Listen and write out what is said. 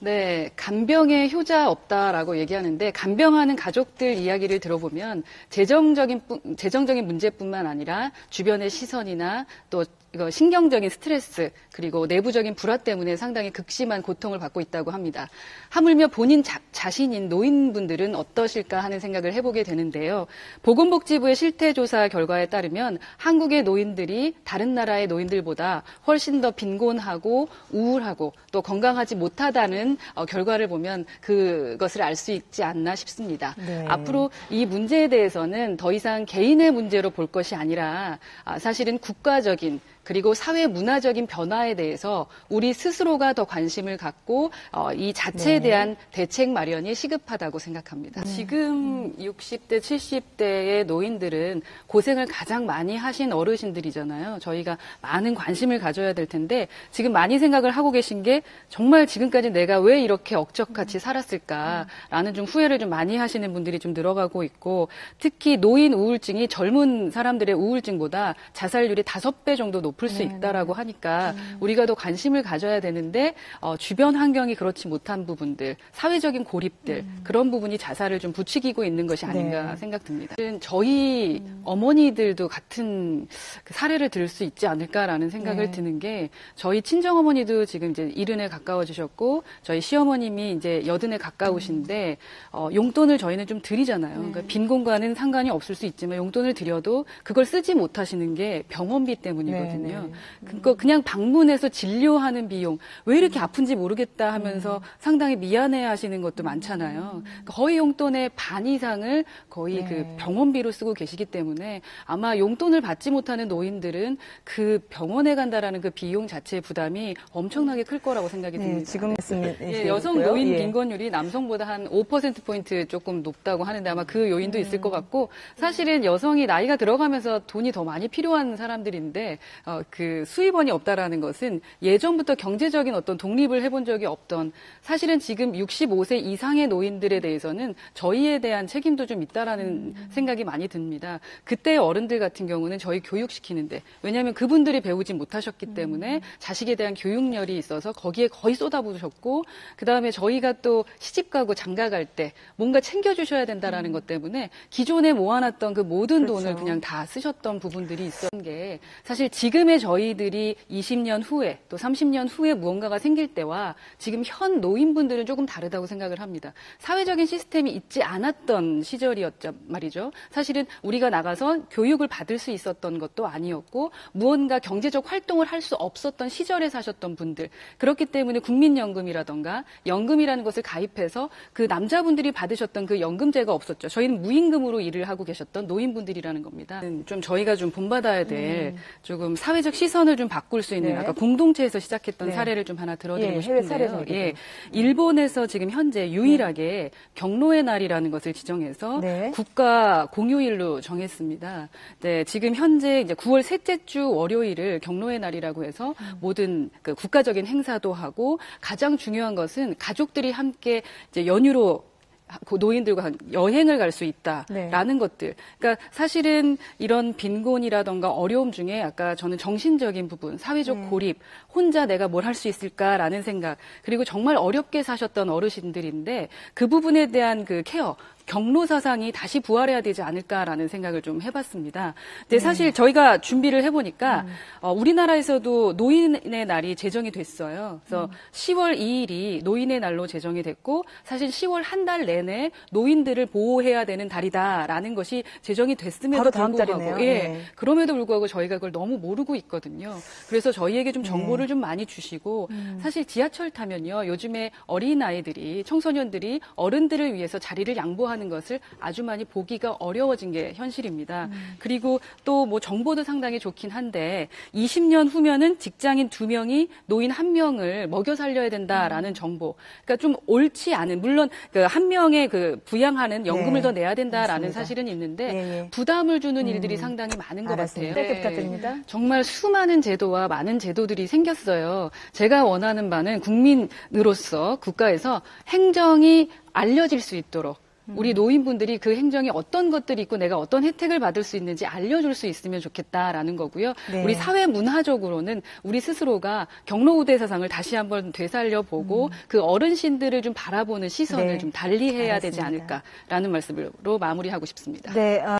네, 간병에 효자 없다라고 얘기하는데 간병하는 가족들 이야기를 들어보면 재정적인 재정적인 문제뿐만 아니라 주변의 시선이나 또 이거 신경적인 스트레스 그리고 내부적인 불화 때문에 상당히 극심한 고통을 받고 있다고 합니다. 하물며 본인 자, 자신인 노인분들은 어떠실까 하는 생각을 해보게 되는데요. 보건복지부의 실태조사 결과에 따르면 한국의 노인들이 다른 나라의 노인들보다 훨씬 더 빈곤하고 우울하고 또 건강하지 못하다는 어, 결과를 보면 그것을 알 수 있지 않나 싶습니다. 네. 앞으로 이 문제에 대해서는 더 이상 개인의 문제로 볼 것이 아니라 아, 사실은 국가적인 그리고 사회 문화적인 변화에 대해서 우리 스스로가 더 관심을 갖고 어, 이 자체에 네. 대한 대책 마련이 시급하다고 생각합니다. 네. 지금 60대, 70대의 노인들은 고생을 가장 많이 하신 어르신들이잖아요. 저희가 많은 관심을 가져야 될 텐데 지금 많이 생각을 하고 계신 게 정말 지금까지 내가 왜 이렇게 억적같이 살았을까라는 좀 후회를 좀 많이 하시는 분들이 좀 늘어가고 있고 특히 노인 우울증이 젊은 사람들의 우울증보다 자살률이 다섯 배 정도 높 높을 수 네, 있다라고 네. 하니까 음. 우리가 더 관심을 가져야 되는데 어, 주변 환경이 그렇지 못한 부분들, 사회적인 고립들 음. 그런 부분이 자살을 좀 부추기고 있는 것이 아닌가 네. 생각됩니다. 저희 음. 어머니들도 같은 그 사례를 들을 수 있지 않을까라는 생각을 네. 드는 게 저희 친정 어머니도 지금 이제 이른에 가까워지셨고 저희 시어머님이 이제 여든에 가까우신데 어, 용돈을 저희는 좀 드리잖아요. 그러니까 네. 빈곤과는 상관이 없을 수 있지만 용돈을 드려도 그걸 쓰지 못하시는 게 병원비 때문이거든요. 거거든요. 네. 그러니까 그냥 방문해서 진료하는 비용 왜 이렇게 아픈지 모르겠다 하면서 음. 상당히 미안해 하시는 것도 많잖아요. 그러니까 거의 용돈의 반 이상을 거의 그 네. 그 병원비로 쓰고 계시기 때문에 아마 용돈을 받지 못하는 노인들은 그 병원에 간다라는 그 비용 자체의 부담이 엄청나게 클 거라고 생각이 네, 듭니다. 지금 말씀 예, 여성 노인 예. 빈곤율이 남성보다 한 5%포인트 조금 높다고 하는데 아마 그 요인도 있을 것 음. 같고 사실은 여성이 나이가 들어가면서 돈이 더 많이 필요한 사람들인데 어, 그 수입원이 없다라는 것은 예전부터 경제적인 어떤 독립을 해본 적이 없던 사실은 지금 65세 이상의 노인들에 대해서는 저희에 대한 책임도 좀 있다라는 음. 생각이 많이 듭니다. 그때 어른들 같은 경우는 저희 교육시키는데 왜냐하면 그분들이 배우지 못하셨기 음. 때문에 자식에 대한 교육열이 있어서 거기에 거의 쏟아부으셨고 그 다음에 저희가 또 시집가고 장가갈 때 뭔가 챙겨주셔야 된다라는 음. 것 때문에 기존에 모아놨던 그 모든 그렇죠. 돈을 그냥 다 쓰셨던 부분들이 있었던 게 사실 지금 지금의 저희들이 20년 후에 또 30년 후에 무언가가 생길 때와 지금 현 노인분들은 조금 다르다고 생각을 합니다. 사회적인 시스템이 있지 않았던 시절이었죠 말이죠. 사실은 우리가 나가서 교육을 받을 수 있었던 것도 아니었고 무언가 경제적 활동을 할 수 없었던 시절에 사셨던 분들 그렇기 때문에 국민연금이라던가 연금이라는 것을 가입해서 그 남자분들이 받으셨던 그 연금제가 없었죠. 저희는 무임금으로 일을 하고 계셨던 노인분들이라는 겁니다. 좀 저희가 좀 본받아야 될 음. 조금 사회 사회적 시선을 좀 바꿀 수 있는 네. 아까 공동체에서 시작했던 네. 사례를 좀 하나 들어드리고 예, 싶은데요. 예, 일본에서 지금 현재 유일하게 네. 경로의 날이라는 것을 지정해서 네. 국가 공휴일로 정했습니다. 네, 지금 현재 이제 9월 셋째 주 월요일을 경로의 날이라고 해서 음. 모든 그 국가적인 행사도 하고 가장 중요한 것은 가족들이 함께 이제 연휴로 노인들과 여행을 갈 수 있다라는 네. 것들. 그러니까 사실은 이런 빈곤이라던가 어려움 중에 아까 저는 정신적인 부분, 사회적 네. 고립, 혼자 내가 뭘 할 수 있을까라는 생각, 그리고 정말 어렵게 사셨던 어르신들인데 그 부분에 대한 그 케어, 경로 사상이 다시 부활해야 되지 않을까라는 생각을 좀 해봤습니다. 근데 네. 사실 저희가 준비를 해보니까 음. 어, 우리나라에서도 노인의 날이 제정이 됐어요. 그래서 음. 10월 2일이 노인의 날로 제정이 됐고 사실 10월 한 달 내내 노인들을 보호해야 되는 달이다라는 것이 제정이 됐음에도 불구하고. 예, 네. 그럼에도 불구하고 저희가 그걸 너무 모르고 있거든요. 그래서 저희에게 좀 네. 정보를 네. 좀 많이 주시고 음. 사실 지하철 타면요 요즘에 어린 아이들이 청소년들이 어른들을 위해서 자리를 양보하는 하는 것을 아주 많이 보기가 어려워진 게 현실입니다. 음. 그리고 또 뭐 정보도 상당히 좋긴 한데 20년 후면은 직장인 두 명이 노인 한 명을 먹여 살려야 된다라는 음. 정보. 그러니까 좀 옳지 않은 물론 그 한 명의 그 부양하는 연금을 네. 더 내야 된다라는 맞습니다. 사실은 있는데 네, 네. 부담을 주는 음. 일들이 상당히 많은 것 알았습니다. 같아요. 네. 부탁드립니다. 정말 수많은 제도와 많은 제도들이 생겼어요. 제가 원하는 바는 국민으로서 국가에서 행정이 알려질 수 있도록 우리 노인분들이 그 행정에 어떤 것들이 있고 내가 어떤 혜택을 받을 수 있는지 알려줄 수 있으면 좋겠다라는 거고요. 네. 우리 사회 문화적으로는 우리 스스로가 경로우대 사상을 다시 한번 되살려보고 그 어르신들을 좀 바라보는 시선을 네. 좀 달리 해야 되지. 않을까라는 말씀으로 마무리하고 싶습니다. 네, 어,